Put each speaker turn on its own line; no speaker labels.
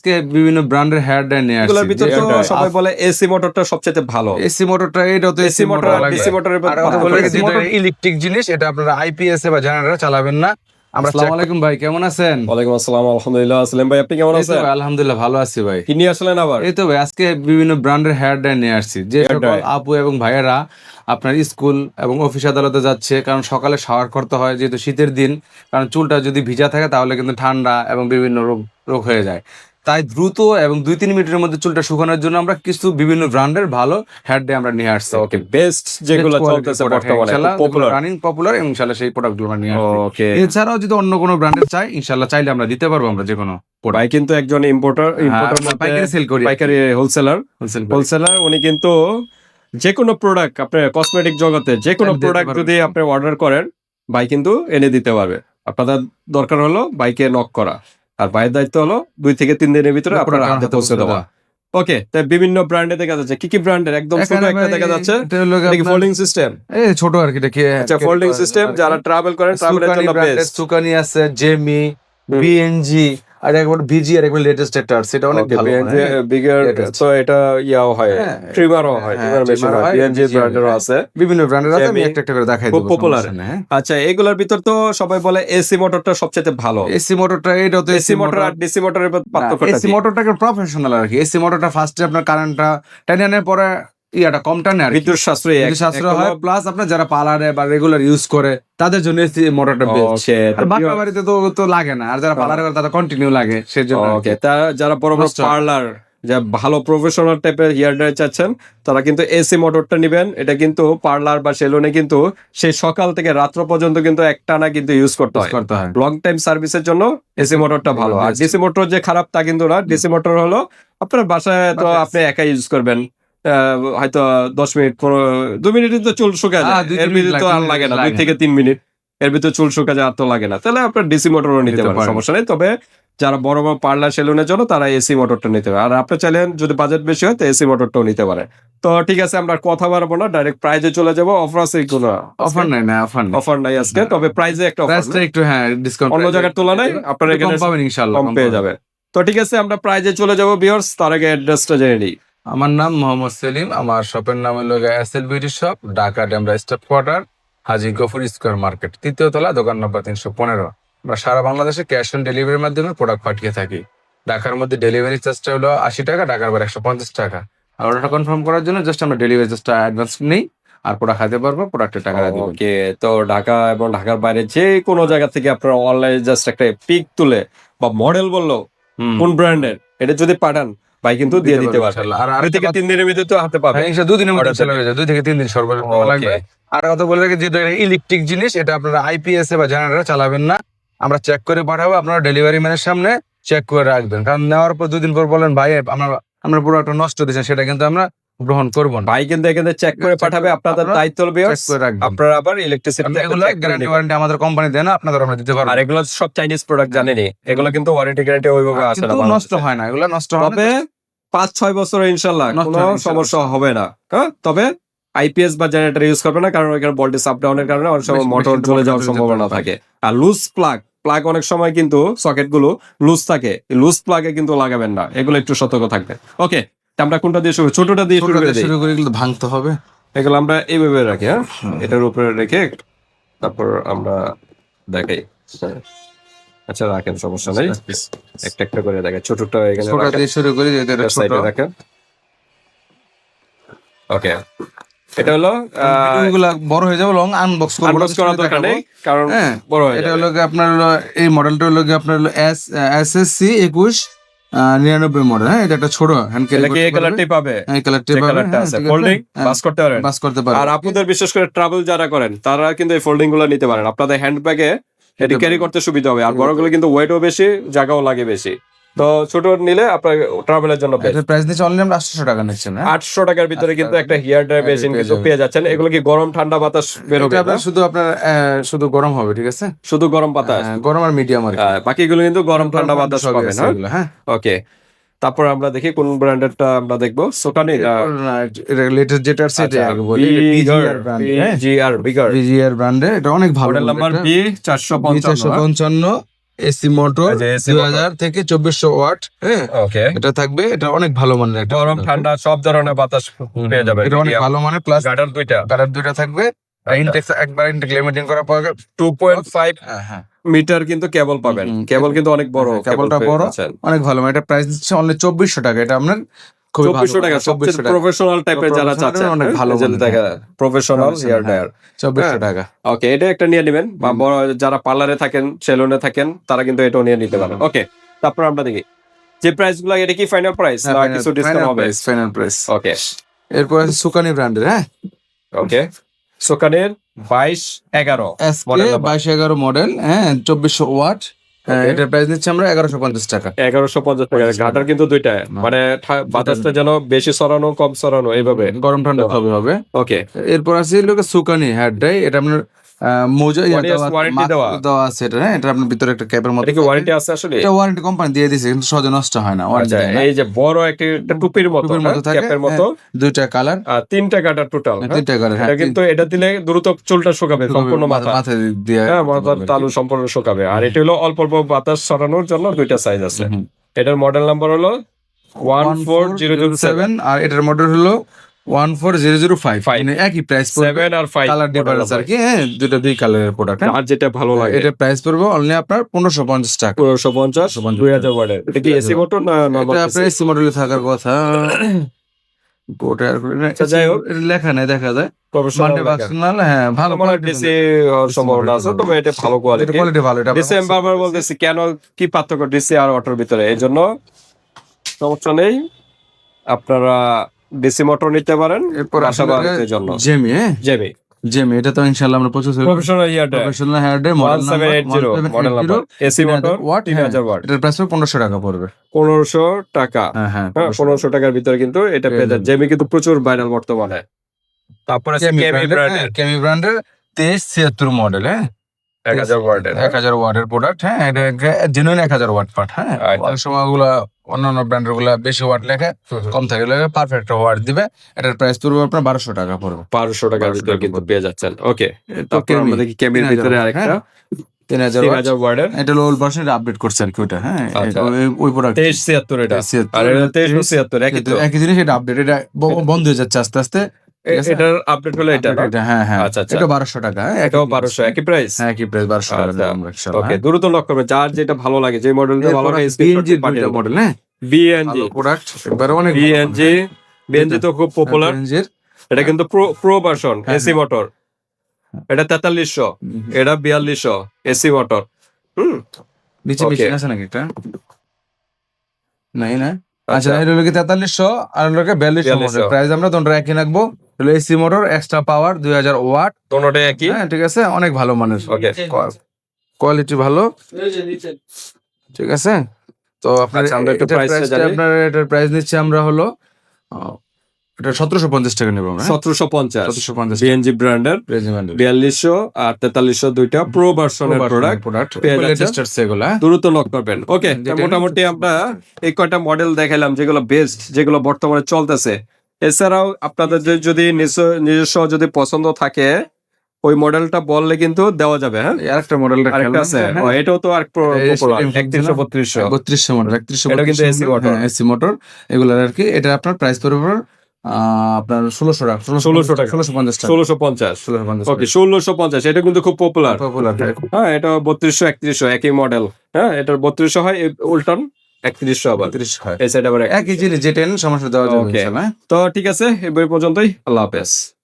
আজকে বিভিন্ন ব্র্যান্ডের হেয়ার ড্রায়ার নিয়ে
এগুলোর
আসছি।
ভিতর তো সবাই বলে এসি মোটরটা সবচেয়ে ভালো।
এসি মোটরটা এটা তো
এসি মোটর আর ডিসি মোটরের
ইলেকট্রিক জিনিস এটা আপনারা আইপিএস বা জেনারেটর চালাবেন না। আসসালামু আলাইকুম ভাই কেমন আছেন?
ওয়ালাইকুম আসসালাম আলহামদুলিল্লাহ। আসলাম ভাই আপনি কেমন আছেন?
আলহামদুলিল্লাহ ভালো আছি ভাই।
কি নিয়ে আসলেন আবার?
এই তো ভাই আজকে বিভিন্ন ব্র্যান্ডের হেয়ার ড্রায়ার নিয়ে আসছি। যে সকল আপু এবং ভাইয়েরা আপনার স্কুল এবং অফিস আদালতে যাচ্ছে কারণ সকালে শাওয়ার করতে হয় যেহেতু শীতের দিন কারণ চুলটা যদি ভিজা থাকে তাহলে কিন্তু ঠান্ডা এবং বিভিন্ন রোগ রোগ হয়ে যায়। তাই দ্রুত এবং দুই তিন মিনিটের মধ্যে চুলটা শুকানোর জন্য আমরা কিছু বিভিন্ন ব্র্যান্ডের ভালো হেয়ার ড্রায়ার আমরা নিয়ে আসছি।
ওকে বেস্ট যেগুলো চলতেছে বর্তমানে পপুলার
রানিং পপুলার এবং ইনশাল্লাহ সেই প্রোডাক্টগুলো আমরা নিয়ে আসছি।
ওকে
এছাড়াও যদি অন্য কোনো ব্র্যান্ডের চাই ইনশাল্লাহ চাইলে আমরা দিতে পারব আমরা যে কোনো
ভাই কিন্তু একজন ইম্পোর্টার ইম্পোর্টার
হ্যাঁ, পাইকারি সেল করি।
পাইকারি হোলসেলার হোলসেলার উনি কিন্তু যে কোনো প্রোডাক্ট আপনার কসমেটিক জগতে যে কোনো প্রোডাক্ট। যদি আপনি অর্ডার করেন ভাই কিন্তু এনে দিতে পারবে। আপনাদের দরকার হলো বাইকে নক করা। আর বাইরের দায়িত্ব হলো দুই থেকে তিন দিনের ভিতরে আপনার হাতে পৌঁছে দেওয়া। ওকে তাই বিভিন্ন ব্র্যান্ডে দেখা যাচ্ছে। কি কি ব্র্যান্ডের একদম ছোট একটা দেখা যাচ্ছে। ফোল্ডিং সিস্টেম
এই ছোট আর কি দেখি
আচ্ছা ফোল্ডিং সিস্টেম যারা ট্রাভেল করেন ট্রাভেলের জন্য বেস্ট
সুকানি আছে জেমি বিএনজি আর একবার ভিজি আর একবার লেটেস্ট একটা সেটা অনেক ভালো হ্যাঁ।
বিগার তো এটা ইয়াও হয়
হ্যাঁ।
ট্রিমারও হয়
হ্যাঁ,
ট্রিমার মেশিন হয়
হয়,
বিএনজি ব্র্যান্ডেরও আছে
বিভিন্ন ব্র্যান্ডের আছে আমি একটা একটা করে দেখাই দেবো নেই, হ্যাঁ
আচ্ছা এগুলোর ভিতর তো সবাই বলে এসি মোটরটা সবচেয়ে ভালো
এসি মোটরটা এটা তো
এসি মোটর আর ডিসি মোটরের পার্থক্যটা
এসি? মোটরটাকে প্রফেশনাল আর কি এসি মোটরটা ফার্স্টে আপনার কারেন্টটা টেনে আনার পরে ইয়াটা কম টানে আর
বিদ্যুৎ সাশ্রয়ী
বিদ্যুৎ সাশ্রয় হয় প্লাস আপনার যারা পার্লারে বা রেগুলার ইউজ করে তাদের জন্য এসি মোটরটা বেস্ট আর বাড়িতে তো তো লাগে না আর যারা পার্লারে করে তাদের কন্টিনিউ লাগে সেজন্য
ওকে তা যারা বড় বড় পার্লার যা ভালো প্রফেশনাল টাইপের হেয়ার ড্রায়ার চাচ্ছেন তারা কিন্তু এসি মোটরটা নেবেন। এটা কিন্তু পার্লার বা সেলুনে কিন্তু সেই সকাল থেকে রাত্র পর্যন্ত কিন্তু একটানা কিন্তু ইউজ করতে হয়।
করতে হয়।
লং টাইম সার্ভিসের জন্য এসি মোটরটা ভালো। আর. ডিসি মোটর যে খারাপ তা কিন্তু না ডিসি মোটর হলো আপনার বাসায় তো আপনি একাই ইউজ করবেন। হয়তো দশ মিনিট পনেরো দু মিনিটে তো চুল
হ্যাঁ,
যায়। এর ভিতরে তো আর
লাগে,
না দুই থেকে তিন মিনিট। এর ভিতরে চুল শুকা যায় আর তো লাগে না। তাহলে আপনার ডিসি মোটরও নিতে পারেন। সমস্যা নেই। তবে যারা বড় বড় পার্লার সেলুনের জন্য তারা এসি মোটরটা নিতে পারে আর আপনি চাইলেন যদি বাজেট বেশি হয় তো এসি মোটরটাও নিতে পারে তো ঠিক আছে আমরা কথা বাড়াবো না। ডাইরেক্ট প্রাইজে চলে যাব। অফার আছে কোনো?
অফার নাই না অফার নাই।
অফার নাই আজকে তবে প্রাইজে একটা অফার
একটু হ্যাঁ ডিসকাউন্ট
অন্য জায়গার তুলনায় আপনার এখানে
পাবেন ইনশাআল্লাহ
কম পেয়ে যাবে। তো ঠিক আছে আমরা প্রাইজে চলে যাব বিয়ার্স তার আগে অ্যাড্রেসটা জেনে নিই।
আমার নাম মোহাম্মদ সেলিম আমার শপের নাম হলো SL beauty shop Dhaka Demra staff quarter Haji Gafur square market তৃতীয় তলা দোকান নম্বর তিনশো পনেরো। আমরা সারা বাংলাদেশে ক্যাশ অন ডেলিভারির মাধ্যমে প্রোডাক্ট পাঠিয়ে থাকি। ঢাকার মধ্যে ডেলিভারি চার্জটা হলো আশি টাকা ঢাকার বার একশো পঞ্চাশ টাকা। আর অর্ডারটা কনফার্ম করার জন্য জাস্ট আমরা ডেলিভারি চার্জটা অ্যাডভান্স নেই আর প্রোডাক্ট খাইতে পারব প্রোডাক্টের টাকা দিব।
ওকে তো ঢাকা এবং ঢাকার বাইরে যে কোনো জায়গা থেকে আপনারা অনলাইনে জাস্ট একটা পিক তুলে বা মডেল বলল কোন ব্র্যান্ডের এটা যদি পাঠান ভাই কিন্তু দিয়ে দিতে পারবে
আর
দুই থেকে তিন দিনের ভিতরে তো হাতে পাবে।
হ্যাঁ, দুদিনের মধ্যে চলে যাবে দুই থেকে তিন দিন সর্বোচ্চ লাগবে। আর কথা বলে রাখি যেটা ইলেকট্রিক জিনিস এটা আপনারা আইপিএস বা জেনারেটর চালাবেন না। আমরা চেক করে পাঠাবো আপনারা ডেলিভারি ম্যানের সামনে চেক করে রাখবেন। কারণ নেওয়ার পর দুদিন পর বলেন ভাই আমরা আমরা একটা নষ্ট দিয়েছেন সেটা কিন্তু আমরা গ্রহণ করব না।
ভাই কিন্তু এখানে চেক করে পাঠাবে আপনাদের দায়িত্ব হবে
চেক করে রাখবেন।
আপনারা আবার ইলেকট্রিসিটি
এগুলো গ্যারান্টি ওয়ারেন্টি আমাদের কোম্পানি দেয় না আপনাদের আমরা দিতে পারব।
আর এগুলো সব চাইনিজ প্রোডাক্ট জানেনি এগুলো কিন্তু ওয়ারেন্টি গ্যারান্টি ওইভাবে আসে না
কিন্তু নষ্ট হয় না এগুলো নষ্ট
হবে পাঁচ ছয় বছর ইনশাল্লাহ
নষ্ট
কোনো সমস্যা হবে না। হ্যাঁ তবে আইপিএস বা জেনারেটর ইউজ করবে না কারণ ওইখানে ভোল্টেজ আপ ডাউনের কারণে অনেক সময় মোটর চলে যাওয়ার সম্ভাবনা থাকে। আর লুজ প্লাগ প্লাগ অনেক সময় কিন্তু সকেটগুলো লুজ থাকে। লুজ প্লাগে কিন্তু লাগাবেন না এগুলো একটু সতর্ক থাকবে ওকে আমরা কোনটা দিয়ে শুরু ছোটটা দিয়ে শুরু করে
শুরু করে এগুলো ভাঙতে হবে।
এগুলো আমরা এইভাবে রাখি হ্যাঁ? এটার উপরে রেখে তারপর আমরা দেখাই। হ্যাঁ। আচ্ছা রাখেন সমস্যা নেই। একটা একটা করে দেখেন ছোটটা এখানে
ছোটটা দিয়ে শুরু করি এটা ছোট।
সাইডে রাখেন। ওকে। এটা হলো
ভিডিওগুলো বড় হয়ে যাবে লং আনবক্স করব।
আনবক্স করার দরকার নেই কারণ
হ্যাঁ।
বড় হয়ে
এটা হলো আপনার এই মডেলটা হলো আপনার হলো এস এস এস সি একুশ নিরানব্বই মডেল হ্যাঁ? এটা একটা ছোট হ্যান্ড
ক্যারি এই কালারটাই পাবে?
এই কালারটি
পাবে কালারটা আছে। ফোল্ডিং পাস করতে পারেন।
পাস করতে পারেন
আর আপনাদের বিশেষ করে ট্রাভেল যারা করেন তারা কিন্তু এই ফোল্ডিংগুলো নিতে পারেন। আপনাদের হ্যান্ড ব্যাগে এটি ক্যারি করতে সুবিধা হবে। আর বড়গুলো কিন্তু ওয়েটও বেশি জায়গাও লাগে বেশি। তো ছোট নিলে আপনার ট্রাভেলের জন্য
প্রাইস নিচ্ছে অনলি আমরা আটশো টাকা নিচ্ছেন হ্যাঁ?
আটশো টাকার ভিতরে কিন্তু একটা হেয়ার ড্রাই
হ্যাঁ,
মেশিন কিন্তু পেয়ে যাচ্ছেন। এগুলো কি গরম ঠান্ডা বাতাস বের হবে
এটা আপনার শুধু আপনার শুধু গরম হবে ঠিক আছে?
শুধু গরম বাতাস?
গরম আর মিডিয়াম আর
বাকিগুলো কিন্তু গরম ঠান্ডা বাতাস পাবেন হ্যাঁ?
হ্যাঁ।
ওকে তারপর আমরা দেখি কোন ব্র্যান্ডেরটা আমরা দেখব। সোকানি
লেটেস্ট যেটা আছে এটা আগে বলি বিজিআর ব্র্যান্ড হ্যাঁ?
বিজিআর
ব্র্যান্ডে এটা অনেক ভালো
নাম্বার বি চারশো
চারশো
পঞ্চান্ন
পঞ্চান্ন। এসি মোটর দুই হাজার থেকে চব্বিশশো ওয়াট হ্যাঁ?
ওকে।
এটা থাকবে এটা অনেক ভালো মানের একটা
গরম ঠান্ডা সব ধরনের বাতাস পেয়ে যাবেন
এটা অনেক ভালো মানের প্লাস
গার্ডার দুইটা।
কালার দুইটা থাকবে। ইনটেক্স একবার ইনটেক লিমিটিং করা পাবে
টু পয়েন্ট ফাইভ
হ্যাঁ হ্যাঁ।
মিটার কিন্তু কেবল পাবেন। কেবল কিন্তু অনেক বড়
হ্যাঁ, কেবলটা বড়। অনেক ভালো মানে এটা প্রাইস দিচ্ছে অনলি চব্বিশশো টাকা এটা আপনার
চব্বিশশো টাকা
চব্বিশশো
প্রফেশনাল টাইপের যারা
Professional অনেক ভালো
দেখা প্রফেশনাল হেয়ার
হ্যাঁ।
ড্রায়ার
চব্বিশশো
হ্যাঁ।
টাকা।
ওকে এটা একটা নিয়ে নেবেন বা যারা পার্লারে থাকেন সেলুনে থাকেন তারা কিন্তু এটাও নিয়ে নিতে পারেন। ওকে তারপর আমরা দেখি যে প্রাইসগুলো এটা কি ফাইনাল প্রাইস না কিছু ডিসকাউন্ট হবে?
ফাইনাল প্রাইস
ওকে
এরপর আছে সুকানি ব্র্যান্ডের হ্যাঁ?
ওকে সোকানের বাইশ এগারো
বাইশ এগারো মডেল হ্যাঁ চব্বিশশো ওয়াট হ্যাঁ. এটার প্রাইস নিচ্ছি আমরা এগারোশো পঞ্চাশ টাকা।
এগারোশো পঞ্চাশ টাকা। ঘাটার কিন্তু দুইটা মানে বাতাসটা যেন বেশি সরানো কম সরানো এইভাবে।
গরম ঠান্ডা হবে হবে।
ওকে
এরপর আছে লোকে সুকানি হ্যাড ড্রাই এটা আপনার মোজা দেওয়া- আছে এটা হ্যাঁ? এটা আপনার ভিতরে একটা ক্যাপের মতো
এটা ওয়ারেন্টি আছে আসলে?
এটা ওয়ারেন্টি কোম্পানি দিয়ে দিছে কিন্তু সহজে নষ্ট হয় না ওয়ারেন্টি
আচ্ছা এই যে বড় একটা টুপির মতো হ্যাঁ, ক্যাপের মতো।
দুইটা কালার
আর তিনটা কাটা টোটাল
তিনটা কালার হ্যাঁ
কিন্তু এটা দিলে দ্রুত চুলটা শুকাবে সম্পূর্ণ মাথা
মাথায় দিয়ে
হ্যাঁ মাথার তালু সম্পূর্ণ শুকাবে। আর এটা হলো অল্প অল্প বাতাস সরানোর জন্য দুইটা সাইজ আছে। এটার মডেল নাম্বার হলো one four zero zero seven
আর এটার মডেল হলো one four zero zero five. একই প্রাইস
সেভেন আর ফাইভ
কালার ডিফারেন্স আর কি হ্যাঁ দুটো দুই কালারের প্রোডাক্ট
আর যেটা ভালো লাগে।
এটা প্রাইস পড়বে অনলি আপনার পনেরোশো পঞ্চাশ টাকা।
পনেরোশো পঞ্চাশ দুই হাজার ওয়ার্ডের। এটা কি এসি মোটর না
এটা আপনার এসি মডেলে থাকার কথা।
আচ্ছা, যাই হোক।
লেখা নেই দেখা যায়। হ্যাঁ ভালো
সম্ভাবনা আছে তবে এটা ভালো কোয়ালিটি
কোয়ালিটি ভালো এটা
ডিসি আমি বারবার বলতেছি কেন কি পার্থক্য ডিসি আর অটোর ভিতরে? এই জন্য সমস্যা নেই। আপনারা ডিসি মোটর নিতে পারেন
এরপর
বাসা বাড়ির জন্য।
জেমি হ্যাঁ?
জেবি
জেমি এটা তো ইনশাআল্লাহ আমরা প্রচুর
professional year
professional hair dryer model
number AC motor
watt
তিন হাজার ওয়াট
এটার প্রাইস পনেরোশো টাকা পড়বে।
পনেরোশো টাকা।
হ্যাঁ হ্যাঁ
হ্যাঁ পনেরোশো টাকার ভিতরে কিন্তু এটা পেয়ে যান জেমি কিন্তু প্রচুর ভাইরাল বর্তমানে। তারপরে
কেমি
কেমি
ব্র্যান্ডের কেমি ব্র্যান্ডের তেইশ ছিয়াত্তর মডেল হ্যাঁ?
এক হাজার ওয়ার্ডের
এক হাজার ওয়াটের প্রোডাক্ট হ্যাঁ এটা জেনুইন এক হাজার ওয়াট পার্ট হ্যাঁ?
আচ্ছা।
অনেক সময় ওগুলা অন্যান্য ব্র্যান্ডেরগুলা বেশি ওয়াট লেখে কম থাকে লেখে পারফেক্ট ওয়াট দিবে। এটার প্রাইস পড়বে আপনার বারোশো টাকা পড়বে।
বারোশো টাকার
1200
ভিতরে
টাকা
কিন্তু পেয়ে যাচ্ছেন। ওকে
তো
তারপর আমরা দেখি কেমির
3000
ভিতরে আরেকটা।
হ্যাঁ। তিন হাজার।
ওয়ার্ডের
এটা ভার্সন আপডেট করছে আর কি ওটা হ্যাঁ?
আচ্ছা।
ওই- প্রোডাক্ট
তেইশ ছিয়াত্তর এটা। আর এটা তেইশ ছিয়াত্তর একই
জিনিস এটা আপডেট এটা বন্ধ হয়ে যাচ্ছে আস্তে আস্তে?
এটার আপডেট হলো এটা
হ্যাঁ হ্যাঁ।
আচ্ছা, আচ্ছা।
এটা বারোশো টাকা হ্যাঁ
এটাও বারোশো একই প্রাইস
হ্যাঁ কি প্রাইস বারোশো টাকা
আচ্ছা।
আমরা।
ওকে
হ্যাঁ।
দ্রুত লক করবে যার যেটা ভালো লাগে যে মডেলটা ভালো লাগে
র মডেল হ্যাঁ?
বিএনজি
প্রোডাক্ট এবারে অনেক
বিএনজি বিএনজি তো খুব পপুলার এটা কিন্তু প্রো প্রো ভার্সন
হ্যাঁ,
এসি মোটর এটা তেতাল্লিশশো এটা বিয়াল্লিশশো এসি মোটর হুম?
নিচে মেশিন আছে নাকি একটা নাই না? আচ্ছা। এটা হলো কি তেতাল্লিশশো আর হলো কি বিয়াল্লিশশো প্রাইস আমরা তোমরা একই রাখব। হলো এসি মোটর এক্সট্রা পাওয়ার দুই হাজার ওয়াট।
দোনোটাই একই?
হ্যাঁ ঠিক আছে অনেক ভালো মানের।
ওকে
কোয়ালিটি ভালো। ঠিক আছে? তো আপনার
আচ্ছা, আমরা একটু
এটার। আপনার প্রাইস নিচ্ছে আমরা হলো এটা সতেরোশো পঞ্চাশ টাকা নেব আমরা।
সতেরোশো পঞ্চাশ।
সতেরোশো পঞ্চাশ।
বিএনজি ব্র্যান্ডের বিয়াল্লিশশো আর তেতাল্লিশশো দুইটা প্রো ভার্সনের প্রোডাক্ট
প্রোডাক্ট
যাচ্ছেন।
সেগুলো হ্যাঁ?
দ্রুত লক করবেন। ওকে মোটামুটি আমরা এই কয়টা মডেল দেখালাম যেগুলো বেস্ট যেগুলো বর্তমানে চলতেছে। এছাড়াও আপনাদের যদি নিজস্ব যদি পছন্দ থাকে ওই মডেলটা বললে কিন্তু দেওয়া যাবে হ্যাঁ?
আরেকটা
আরেকটা আছে। এটাও তো আর একত্রিশশো বত্রিশশো।
বত্রিশশো মডেল একত্রিশশো
এটা কিন্তু AC motor।
এসি মোটর এগুলোর আর কি এটা আপনার প্রাইস পড়বে আপনার ষোলোশো টাকা
1600 টাকা।
ষোলোশো পঞ্চাশ
ষোলোশো পঞ্চাশ।
ষোলোশো পঞ্চাশ
ওকে ষোলোশো পঞ্চাশ এটা কিন্তু খুব পপুলার
পপুলার
হ্যাঁ। এটা বত্রিশশো একত্রিশশো একই মডেল হ্যাঁ এটার বত্রিশশো হয় উল্টান। একত্রিশশো আবার। এই সাইড আবার এক-
একই জিনিস যে টেন সমস্যা দেওয়া যাবে হ্যাঁ?
তো ঠিক আছে এবার পর্যন্তই। আল্লাহ হাফেজ।